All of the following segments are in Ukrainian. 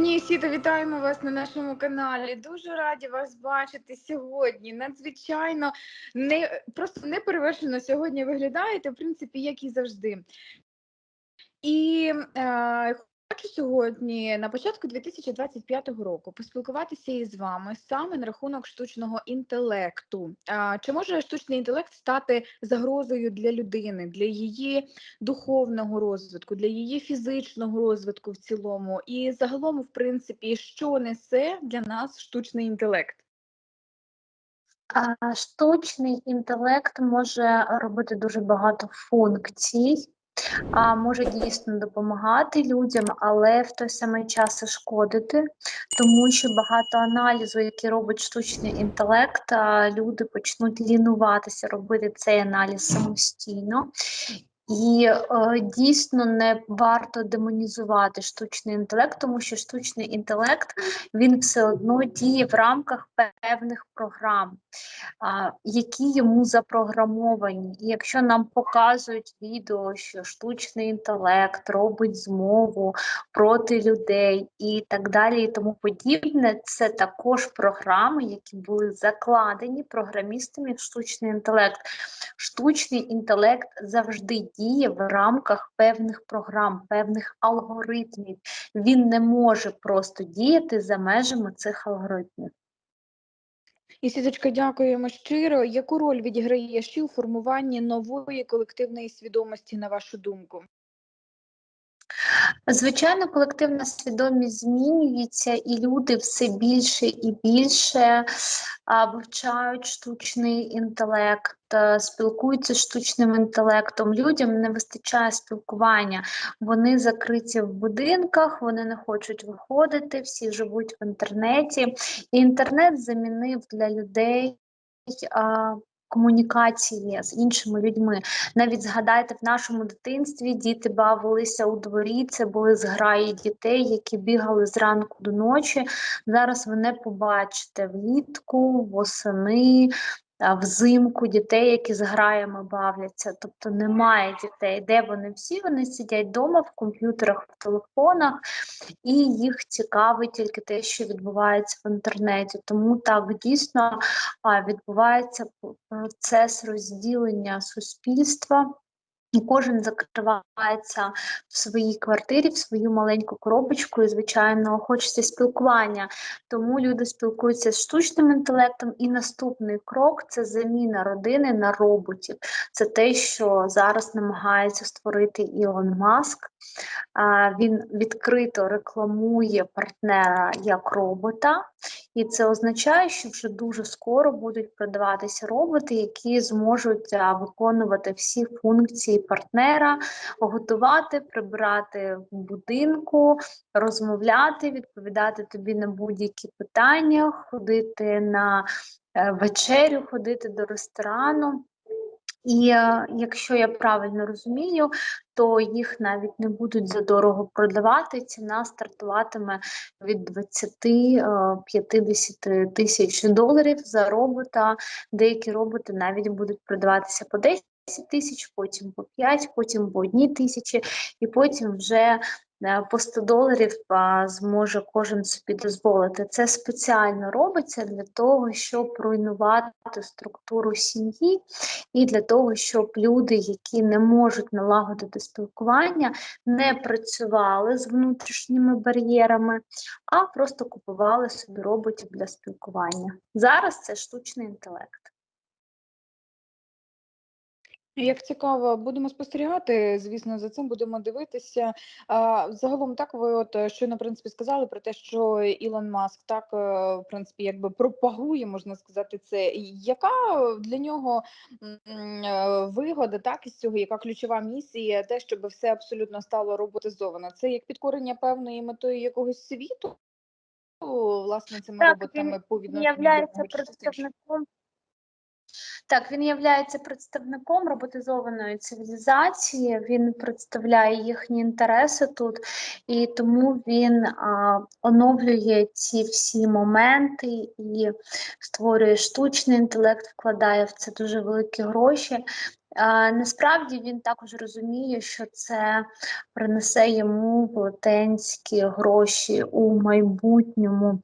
Пані Сіто, вітаємо вас на нашому каналі. Дуже раді вас бачити сьогодні. Надзвичайно не просто неперевершено сьогодні виглядаєте, в принципі, як і завжди. І е, хочу сьогодні, на початку 2025 року, поспілкуватися із вами саме на рахунок штучного інтелекту. Чи може штучний інтелект стати загрозою для людини, для її духовного розвитку, для її фізичного розвитку в цілому, і загалом, в принципі, що несе для нас штучний інтелект? А, Штучний інтелект може робити дуже багато функцій, а може дійсно допомагати людям, але в той самий час і шкодити, тому що багато аналізу, який робить штучний інтелект, а люди почнуть лінуватися, робити цей аналіз самостійно. І е, дійсно не варто демонізувати штучний інтелект, тому що штучний інтелект він все одно діє в рамках певних програм, які йому запрограмовані. І якщо нам показують відео, що штучний інтелект робить змову проти людей і так далі, і тому подібне, це також програми, які були закладені програмістами в штучний інтелект. Штучний інтелект завжди діє в рамках певних програм, певних алгоритмів. Він не може просто діяти за межами цих алгоритмів. І Сіточка, дякуємо щиро. Яку роль відіграє ЩІ у формуванні нової колективної свідомості, на вашу думку? Звичайно, колективна свідомість змінюється, і люди все більше і більше вивчають штучний інтелект, спілкуються з штучним інтелектом. Людям не вистачає спілкування. Вони закриті в будинках, вони не хочуть виходити, всі живуть в інтернеті. І інтернет замінив для людей. Комунікації з іншими людьми. Навіть згадайте, в нашому дитинстві діти бавилися у дворі, це були зграї дітей, які бігали зранку до ночі. Зараз ви не побачите влітку, восени. Взимку дітей, які з граями бавляться, тобто немає дітей, де вони всі вони сидять вдома в комп'ютерах, в телефонах, і їх цікавить тільки те, що відбувається в інтернеті. Тому так дійсно відбувається процес розділення суспільства. І кожен закривається в своїй квартирі, в свою маленьку коробочку, і, звичайно, хочеться спілкування. Тому люди спілкуються з штучним інтелектом. І наступний крок це заміна родини на роботів. Це те, що зараз намагається створити Ілон Маск. Він відкрито рекламує партнера як робота, і це означає, що вже дуже скоро будуть продаватися роботи, які зможуть виконувати всі функції партнера, готувати, прибирати в будинку, розмовляти, відповідати тобі на будь-які питання, ходити на е, вечерю, ходити до ресторану. І е, якщо я правильно розумію, то їх навіть не будуть задорого продавати. Ціна стартуватиме від 20-50 е, тисяч доларів за робота. Деякі роботи навіть будуть продаватися по 10 тисяч, потім по 5, потім по 1 тисячі, і потім вже по 100 доларів зможе кожен собі дозволити. Це спеціально робиться для того, щоб руйнувати структуру сім'ї, і для того, щоб люди, які не можуть налагодити спілкування, не працювали з внутрішніми бар'єрами, а просто купували собі роботів для спілкування. Зараз це штучний інтелект. Як цікаво, будемо спостерігати. Звісно, за цим будемо дивитися. А, Загалом, так ви от е, щойно в принципі сказали про те, що Ілон Маск так е, в принципі якби пропагує, можна сказати, це. Яка для нього е, вигода так із цього? Яка ключова місія? Те, щоб все абсолютно стало роботизовано? Це як підкорення певної метою якогось світу? Власне, цими так, роботами по відношенню являється представником так, він є представником роботизованої цивілізації, він представляє їхні інтереси тут, і тому він а, оновлює ці всі моменти і створює штучний інтелект, вкладає в це дуже великі гроші. А, насправді він також розуміє, що це принесе йому велетенські гроші у майбутньому.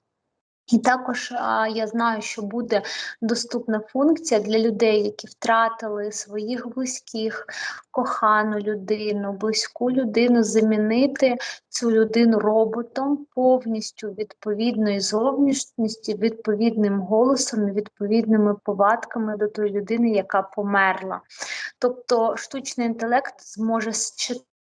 І також а, я знаю, що буде доступна функція для людей, які втратили своїх близьких, кохану людину, близьку людину, замінити цю людину роботом повністю відповідної зовнішністю, відповідним голосом, відповідними повадками до тої людини, яка померла. Тобто штучний інтелект зможе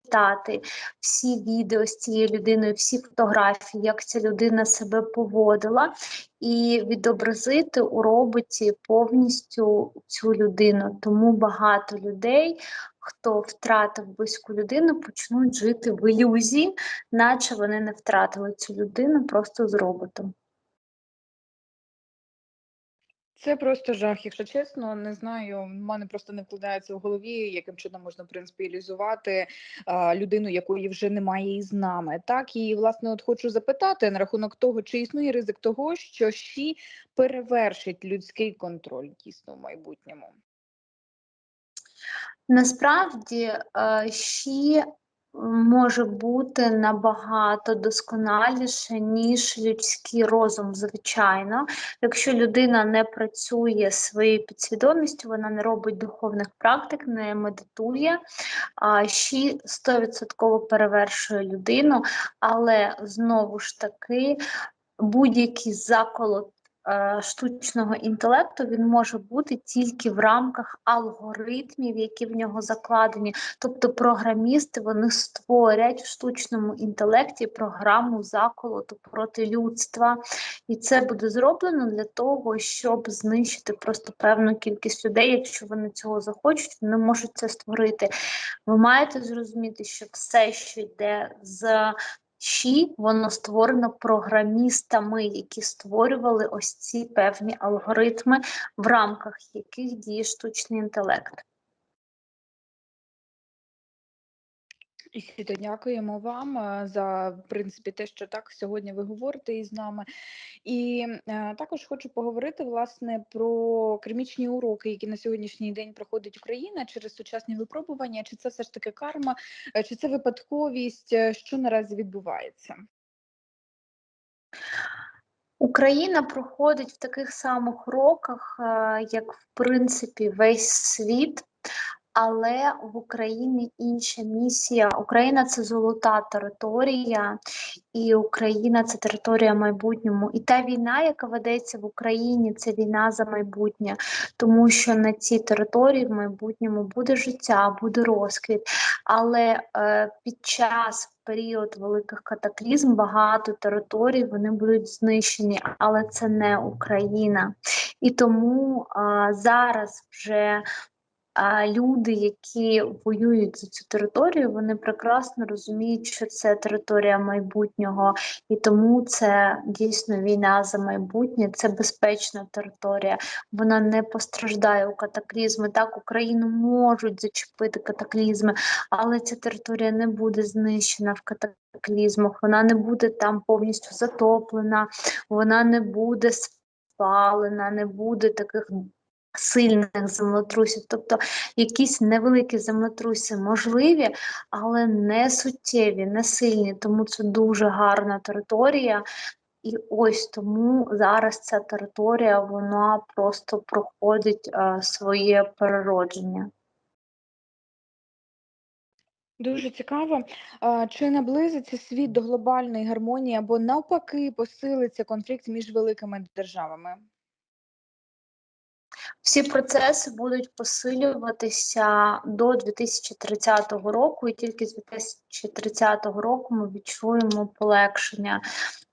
считати всі відео з цією людиною, всі фотографії, як ця людина себе поводила, і відобразити у роботі повністю цю людину. Тому багато людей, хто втратив близьку людину, почнуть жити в ілюзії, наче вони не втратили цю людину просто з роботом. Це просто жах, якщо чесно, не знаю. В мене просто не вкладається в голові, яким чином можна в принципі ілюзувати а, людину, якої вже немає із нами. Так і власне, от хочу запитати на рахунок того, чи існує ризик того, що ЩІ перевершить людський контроль дійсно в майбутньому. Насправді е, ще може бути набагато досконаліше, ніж людський розум, звичайно. Якщо людина не працює своєю підсвідомістю, вона не робить духовних практик, не медитує, ще 100% перевершує людину, але знову ж таки будь-який заколот штучного інтелекту він може бути тільки в рамках алгоритмів, які в нього закладені. Тобто програмісти вони створять в штучному інтелекті програму заколоту проти людства. І це буде зроблено для того, щоб знищити просто певну кількість людей. Якщо вони цього захочуть, вони можуть це створити. Ви маєте зрозуміти, що все, що йде з чи воно створено програмістами, які створювали ось ці певні алгоритми, в рамках яких діє штучний інтелект. І Світо, дякуємо вам е, за в принципі те, що так сьогодні ви говорите із нами. І е, також хочу поговорити власне про кермічні уроки, які на сьогоднішній день проходить Україна через сучасні випробування. Чи це все ж таки карма, е, чи це випадковість? Е, що наразі відбувається? Україна проходить в таких самих роках, як в принципі весь світ але в Україні інша місія. Україна це золота територія, і Україна це територія майбутньому. І та війна, яка ведеться в Україні, це війна за майбутнє, тому що на цій території в майбутньому буде життя, буде розквіт. Але е, під час період великих катаклізм багато територій вони будуть знищені, але це не Україна. І тому е, зараз вже а люди, які воюють за цю територію, вони прекрасно розуміють, що це територія майбутнього, і тому це дійсно війна за майбутнє, це безпечна територія. Вона не постраждає у катаклізми. Так, Україну можуть зачепити катаклізми, але ця територія не буде знищена в катаклізмах. Вона не буде там повністю затоплена, вона не буде спалена, не буде таких сильних землетрусів, тобто якісь невеликі землетруси можливі, але не суттєві, не сильні, тому це дуже гарна територія. І ось тому зараз ця територія вона просто проходить а, своє переродження. Дуже цікаво. Чи наблизиться світ до глобальної гармонії або навпаки посилиться конфлікт між великими державами? Всі процеси будуть посилюватися до 2030 року, і тільки з 2030 року ми відчуємо полегшення.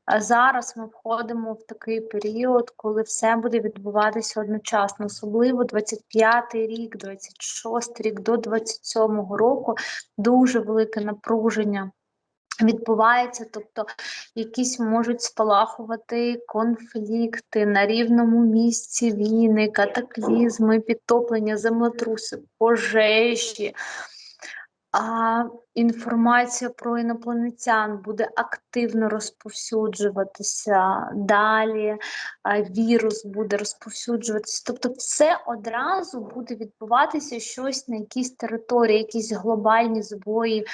А зараз ми входимо в такий період, коли все буде відбуватися одночасно, особливо 25-й рік, 26-й рік до 27-го року. Дуже велике напруження відбувається, тобто якісь можуть спалахувати конфлікти на рівному місці війни, катаклізми, підтоплення, землетруси, пожежі. а, інформація про інопланетян буде активно розповсюджуватися далі, вірус буде розповсюджуватися. Тобто, все одразу буде відбуватися щось на якійсь території, якісь глобальні збої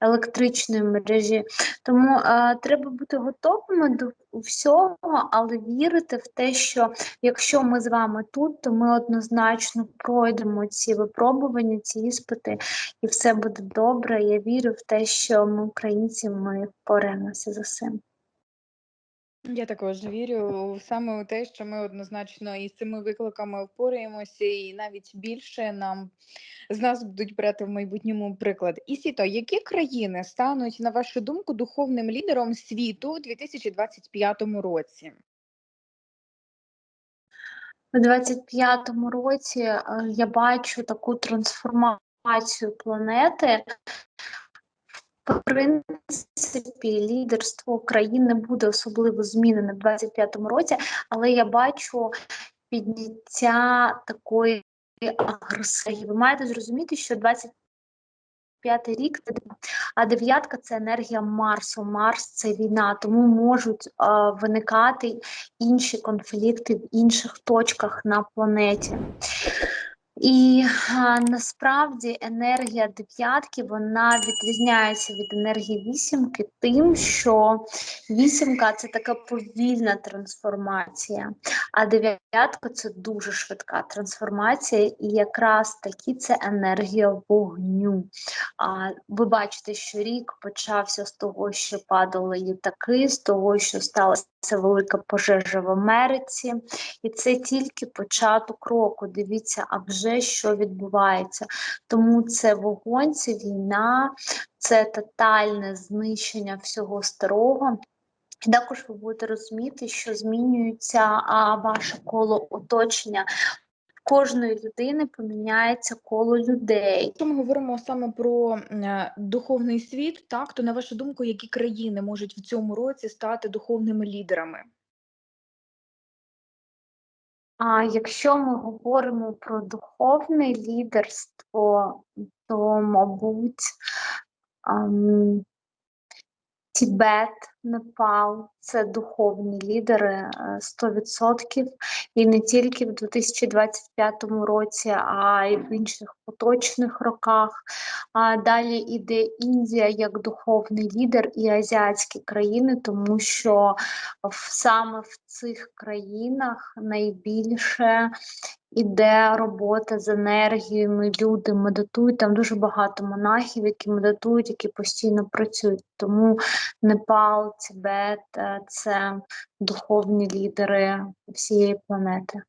електричної мережі. Тому е, треба бути готовими до всього, але вірити в те, що якщо ми з вами тут, то ми однозначно пройдемо ці випробування, ці іспити, і все буде добре. Я вірю в те, що ми, українці, ми впораємося за цим. Я також вірю саме у те, що ми однозначно із цими викликами впораємося, і навіть більше нам з нас будуть брати в майбутньому приклад. І Сіто, які країни стануть, на вашу думку, духовним лідером світу у 2025 році? У 25-му році е, я бачу таку трансформацію планети. Принципі, лідерство України буде особливо змінене в 25-му році, але я бачу підняття такої агресії. Ви маєте зрозуміти, що 25-й рік це а дев'ятка це енергія Марсу. Марс це війна, тому можуть а, виникати інші конфлікти в інших точках на планеті. І а, насправді енергія дев'ятки вона відрізняється від енергії вісімки тим, що вісімка це така повільна трансформація, а дев'ятка це дуже швидка трансформація, і якраз таки це енергія вогню. А ви бачите, що рік почався з того, що падали літаки, з того, що сталася велика пожежа в Америці, і це тільки початок року. Дивіться, а вже що відбувається. Тому це вогонь, це війна, це тотальне знищення всього старого. І також ви будете розуміти, що змінюється а, ваше коло оточення. Кожної людини поміняється коло людей. Якщо ми говоримо саме про е, духовний світ, так то на вашу думку, які країни можуть в цьому році стати духовними лідерами? А якщо ми говоримо про духовне лідерство, то, мабуть, Тібет, Непал це духовні лідери е, 100%. І не тільки в 2025 році, а й в інших поточних роках. А далі іде Індія як духовний лідер і азіатські країни, тому що саме в цих країнах найбільше іде робота з енергіями, люди медитують. Там дуже багато монахів, які медитують, які постійно працюють. Тому Непал, Тібет е, це духовні лідери всієї планети.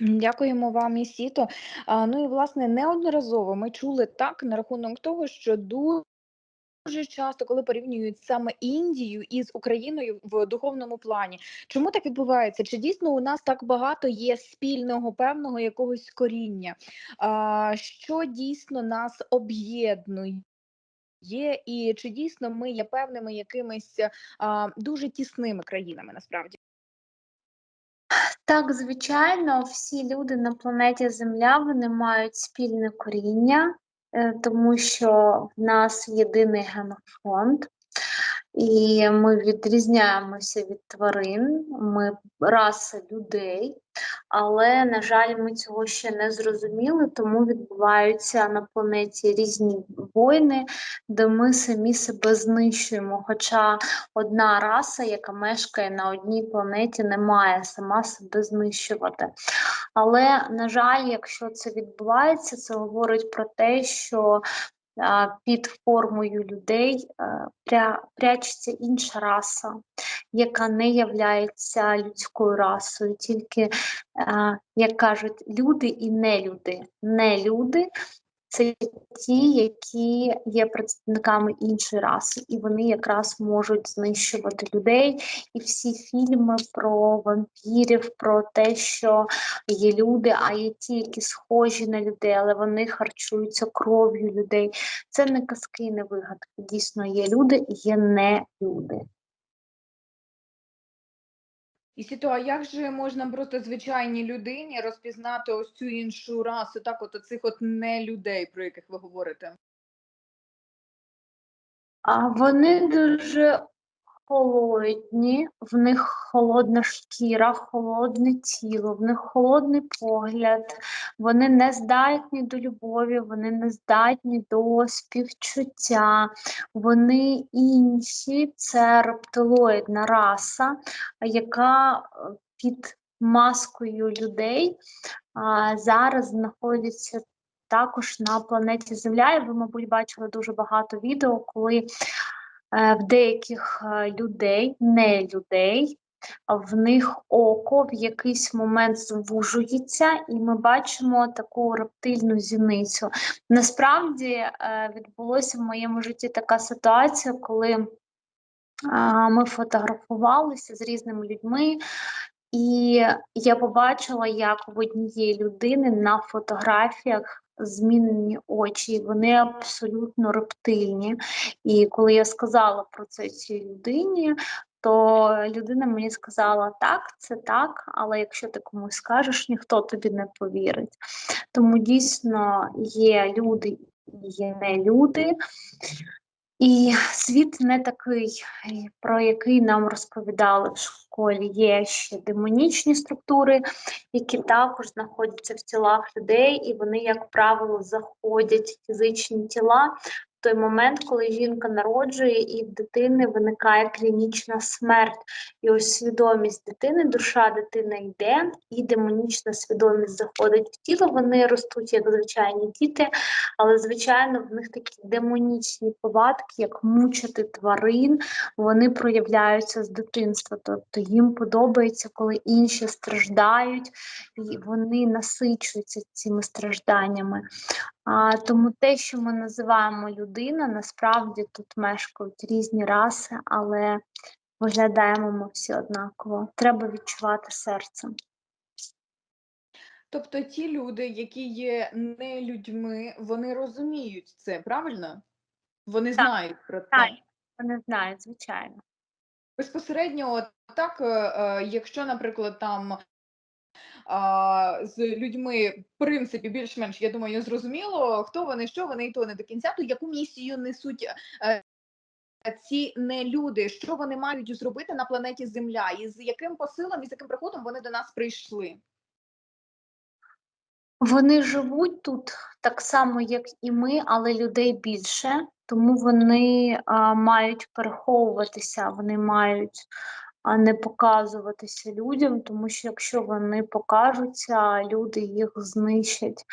Дякуємо вам, Ісіто. Ну і власне неодноразово ми чули так на рахунок того, що дуже Дуже часто, коли порівнюють саме Індію із Україною в духовному плані, чому так відбувається? Чи дійсно у нас так багато є спільного певного якогось коріння? А, Що дійсно нас об'єднує? Є І чи дійсно ми є певними якимись а, дуже тісними країнами насправді? Так, звичайно, всі люди на планеті Земля вони мають спільне коріння, тому що в нас єдиний генофонд, і ми відрізняємося від тварин, ми раса людей, але, на жаль, ми цього ще не зрозуміли, тому відбуваються на планеті різні війни, де ми самі себе знищуємо. Хоча одна раса, яка мешкає на одній планеті, не має сама себе знищувати. Але, на жаль, якщо це відбувається, це говорить про те, що під формою людей а, прячеться інша раса, яка не являється людською расою, тільки, як кажуть, люди і нелюди. Нелюди це ті, які є представниками іншої раси, і вони якраз можуть знищувати людей. І всі фільми про вампірів, про те, що є люди, а є ті, які схожі на людей, але вони харчуються кров'ю людей. Це не казки, не вигадки. Дійсно, є люди є не люди. І Сіто, а як же можна просто звичайній людині розпізнати ось цю іншу расу, так от оцих от не людей, про яких ви говорите? А вони дуже холодні, в них холодна шкіра, холодне тіло, в них холодний погляд, вони не здатні до любові, вони не здатні до співчуття, вони інші, це рептилоїдна раса, яка е, під маскою людей а, зараз знаходиться також на планеті Земля. І ви, мабуть, бачили дуже багато відео, коли в деяких е, людей, не людей, в них око в якийсь момент звужується, і ми бачимо таку рептильну зіницю. Насправді е, відбулося в моєму житті така ситуація, коли ми фотографувалися з різними людьми, і я побачила, як в однієї людини на фотографіях змінені очі, вони абсолютно рептильні. І коли я сказала про це цій людині, то людина мені сказала: так, це так, але якщо ти комусь скажеш, ніхто тобі не повірить. Тому дійсно є люди і є не люди. І світ не такий, про який нам розповідали в школі. Є ще демонічні структури, які також знаходяться в тілах людей, і вони, як правило, заходять в фізичні тіла той момент, коли жінка народжує і в дитини виникає клінічна смерть. І ось свідомість дитини, душа дитини йде, і демонічна свідомість заходить в тіло. Вони ростуть як звичайні діти, але, звичайно, в них такі демонічні повадки, як мучити тварин, вони проявляються з дитинства. Тобто їм подобається, коли інші страждають, і вони насичуються цими стражданнями. А, Тому те, що ми називаємо людина, насправді тут мешкають різні раси, але виглядаємо ми всі однаково. Треба відчувати серцем. Тобто ті люди, які є не людьми, вони розуміють це, правильно? Вони Так, знають про це. Так, вони знають, звичайно. Безпосередньо, от так, е, е, якщо, наприклад, там з людьми, в принципі, більш-менш, я думаю, зрозуміло, хто вони, що вони, і то не до кінця, то яку місію несуть е, ці не люди, що вони мають зробити на планеті Земля, і з яким посилом і з яким приходом вони до нас прийшли? Вони живуть тут так само, як і ми, але людей більше, тому вони а, мають переховуватися, вони мають а, не показуватися людям, тому що якщо вони покажуться, люди їх знищать.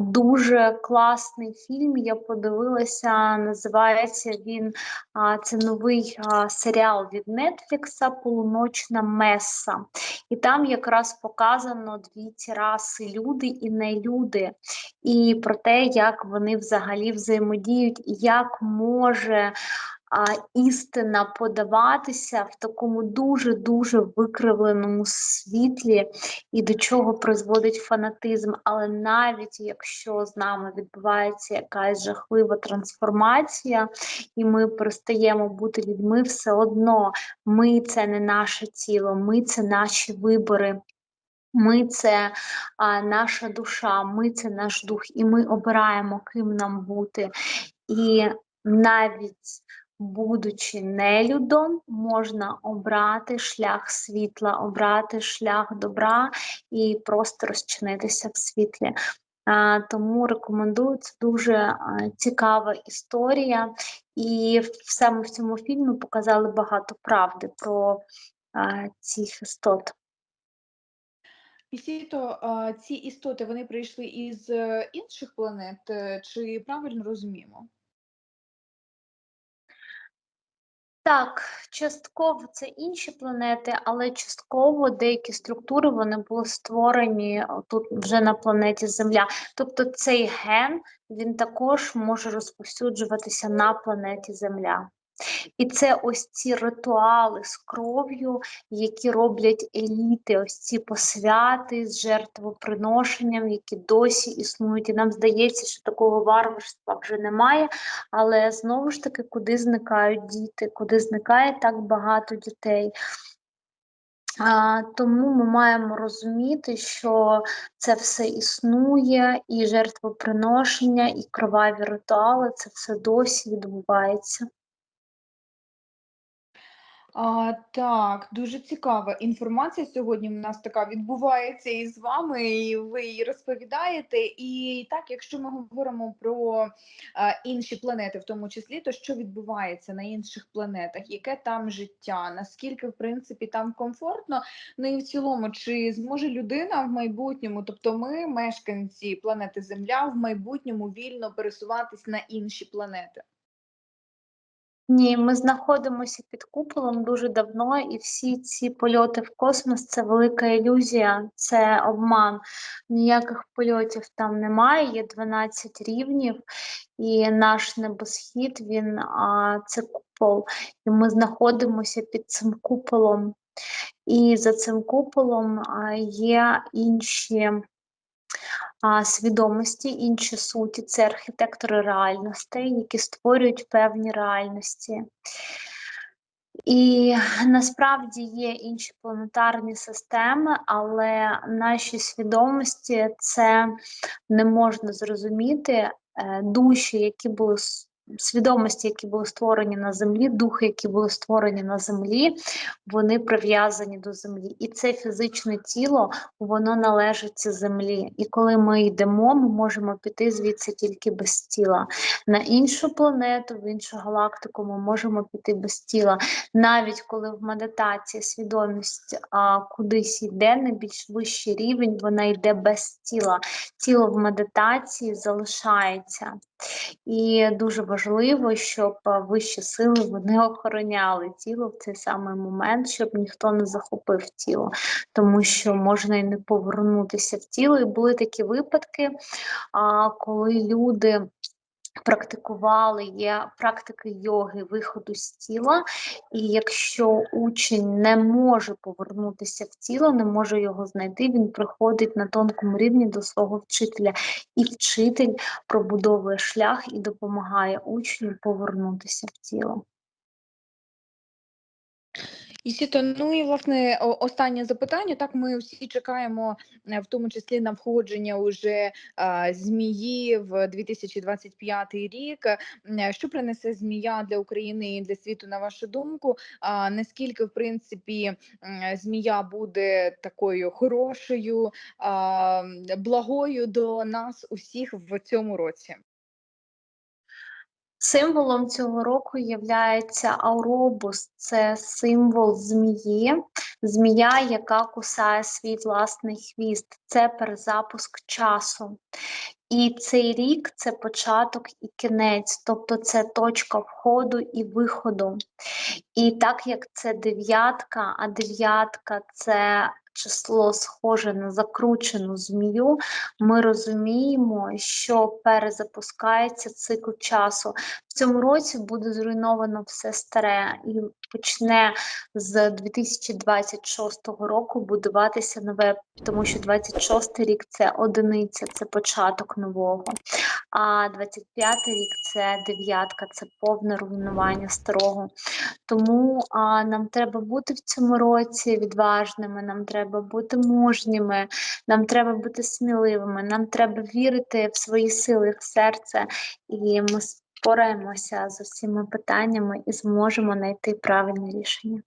Дуже класний фільм. Я подивилася, називається він це новий серіал від Нетфлікса Полуночна Меса. І там якраз показано дві ці раси люди і нелюди, і про те, як вони взагалі взаємодіють, і як може істина подаватися в такому дуже-дуже викривленому світлі і до чого призводить фанатизм. Але навіть якщо з нами відбувається якась жахлива трансформація, і ми перестаємо бути людьми, все одно ми це не наше тіло, ми це наші вибори. Ми це а, наша душа, ми це наш дух, і ми обираємо, ким нам бути. І навіть будучи нелюдом, можна обрати шлях світла, обрати шлях добра і просто розчинитися в світлі. Тому рекомендую це дуже цікава історія, і саме в цьому фільмі показали багато правди про цих істот. Пісіто, а, ці істоти вони прийшли із е, інших планет, е, чи правильно розуміємо? Так, частково це інші планети, але частково деякі структури вони були створені тут вже на планеті Земля. Тобто цей ген він також може розповсюджуватися на планеті Земля. І це ось ці ритуали з кров'ю, які роблять еліти, ось ці посвяти з жертвоприношенням, які досі існують. І нам здається, що такого варварства вже немає. Але знову ж таки, куди зникають діти, куди зникає так багато дітей. А, тому ми маємо розуміти, що це все існує, і жертвоприношення, і кроваві ритуали це все досі відбувається. А, так, дуже цікава інформація сьогодні. У нас така відбувається і з вами, і ви її розповідаєте. І так, якщо ми говоримо про а, інші планети, в тому числі, то що відбувається на інших планетах? Яке там життя? Наскільки в принципі там комфортно? Ну і в цілому, чи зможе людина в майбутньому, тобто ми, мешканці планети Земля, в майбутньому вільно пересуватись на інші планети? Ні, ми знаходимося під куполом дуже давно, і всі ці польоти в космос це велика ілюзія, це обман. Ніяких польотів там немає, є 12 рівнів, і наш небосхід він а, це купол. І ми знаходимося під цим куполом. І за цим куполом а, є інші свідомості, інші суті, це архітектори реальностей, які створюють певні реальності. І насправді є інші планетарні системи, але наші свідомості це не можна зрозуміти. Е, Душі, які були свідомості, які були створені на землі, духи, які були створені на землі, вони прив'язані до землі. І це фізичне тіло, воно належить землі. І коли ми йдемо, ми можемо піти звідси тільки без тіла. На іншу планету, в іншу галактику ми можемо піти без тіла. Навіть коли в медитації свідомість а, кудись йде на більш вищий рівень, вона йде без тіла. Тіло в медитації залишається. І дуже важливо, щоб вищі сили вони охороняли тіло в цей самий момент, щоб ніхто не захопив тіло, тому що можна і не повернутися в тіло. І були такі випадки, коли люди. Практикували є практики йоги виходу з тіла, і якщо учень не може повернутися в тіло, не може його знайти, він приходить на тонкому рівні до свого вчителя, і вчитель пробудовує шлях і допомагає учню повернутися в тіло. Ісіто, ну і власне останнє запитання. Так, ми всі чекаємо, е, в тому числі на входження уже змії в 2025 рік. Е, Що принесе змія для України і для світу, на вашу думку? А наскільки, в принципі, змія буде такою хорошою, благою до нас усіх в цьому році? Символом цього року є ауробус, це символ змії, змія, яка кусає свій власний хвіст. Це перезапуск часу. І цей рік це початок і кінець, тобто це точка входу і виходу. І так як це дев'ятка, а дев'ятка це число схоже на закручену змію, ми розуміємо, що перезапускається цикл часу. В цьому році буде зруйновано все старе і почне з 2026 року будуватися нове, тому що 26 рік це одиниця, це початок нового. А 25 рік це дев'ятка, це повне руйнування старого. Тому а, нам треба бути в цьому році відважними, нам треба бути мужніми, нам треба бути сміливими, нам треба вірити в свої сили, в серце, і ми спораємося з усіма питаннями і зможемо знайти правильне рішення.